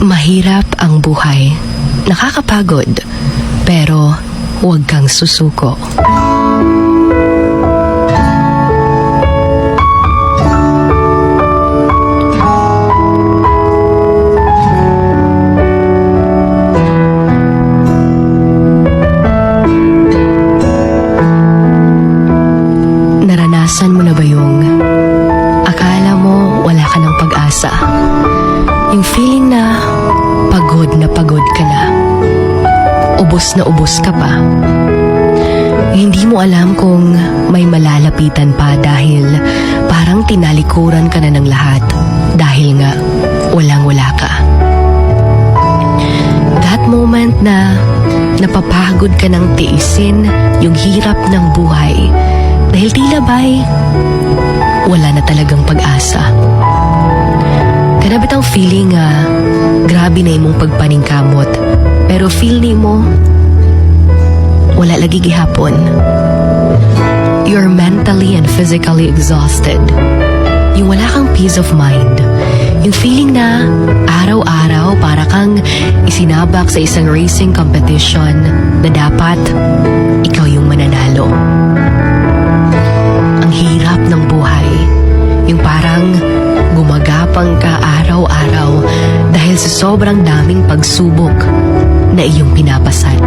Mahirap ang buhay. Nakakapagod. Pero huwag kang susuko. Naranasan mo na ba Ubos na ubos ka pa. Hindi mo alam kung may malalapitan pa dahil parang tinalikuran ka na ng lahat dahil nga walang wala ka. That moment na napapagod ka ng tiisin yung hirap ng buhay dahil tila ba'y wala na talagang pag-asa. Kanabit ang feeling nga grabe na imong pagpaningkamot pero feel ni mo wala lagi gihapon. You're mentally and physically exhausted. Yung wala kang peace of mind. Yung feeling na araw-araw para kang isinabak sa isang racing competition na dapat ikaw yung mananalo. Ang hirap ng buhay. Yung parang gumagapang ka araw-araw dahil sa sobrang daming pagsubok na iyong pinapasan.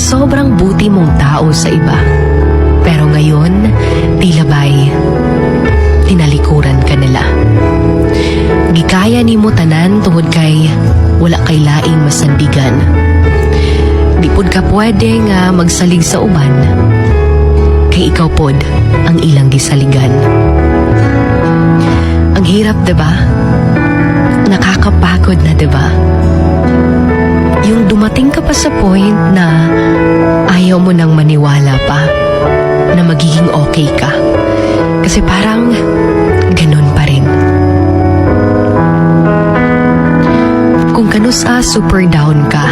Sobrang buti mong tao sa iba. Pero ngayon, tila ba'y tinalikuran ka nila. Gikaya ni mo tanan tungod kay wala kay laing masandigan. Di pod ka pwede nga magsalig sa uban kay ikaw pod ang ilang gisaligan. Ang hirap, 'di ba? Nakakapagod na, 'di ba? Yung dumating ka pa sa point na ayaw mo nang maniwala pa na magiging okay ka. Kasi parang ganun pa rin. Kung kanus a super down ka,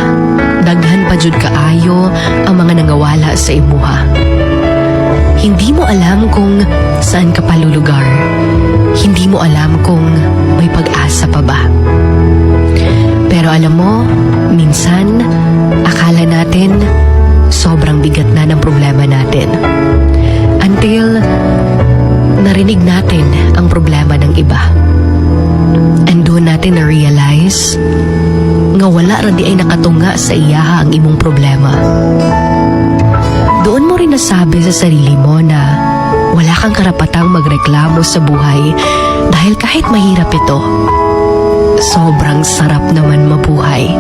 daghan pa jud kaayo ang mga nangawala sa imuha. Hindi mo alam kung saan ka palulugar. Hindi mo alam kung may pag-asa pa ba. Pero alam mo, minsan, akala natin sobrang bigat na ng problema natin. Until narinig natin ang problema ng iba. And doon natin na-realize nga wala ra di ay nakatunga sa iya ang imong problema. Doon mo rin nasabi sa sarili mo na wala kang karapatang magreklamo sa buhay dahil kahit mahirap ito, sobrang sarap naman mabuhay.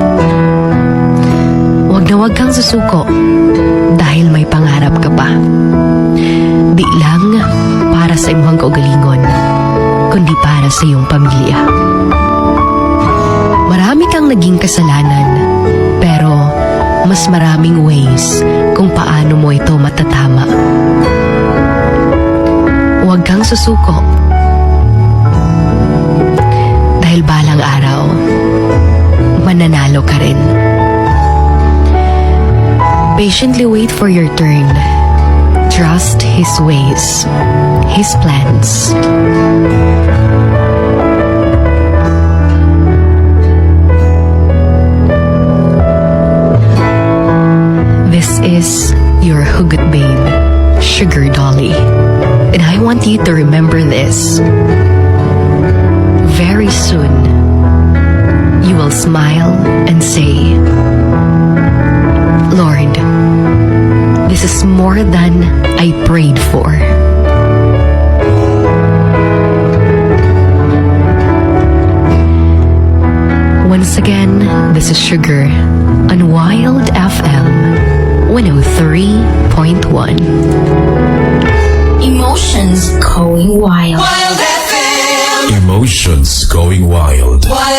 Huwag na huwag kang susuko dahil may pangarap ka pa. Di lang para sa imong kaugalingon, kundi para sa iyong pamilya. Marami kang naging kasalanan, pero mas maraming ways kung paano mo ito matatama. Huwag kang susuko. Mananalo. Patiently wait for your turn. Trust His ways, His plans. This is your Hugot Babe, Sugar Dolly. And I want you to remember this. Very soon, you will smile and say, Lord, this is more than I prayed for. Once again, this is Sugar on Wild FM 103.1. Emotions going wild. Wild FM. Emotions going wild. wild.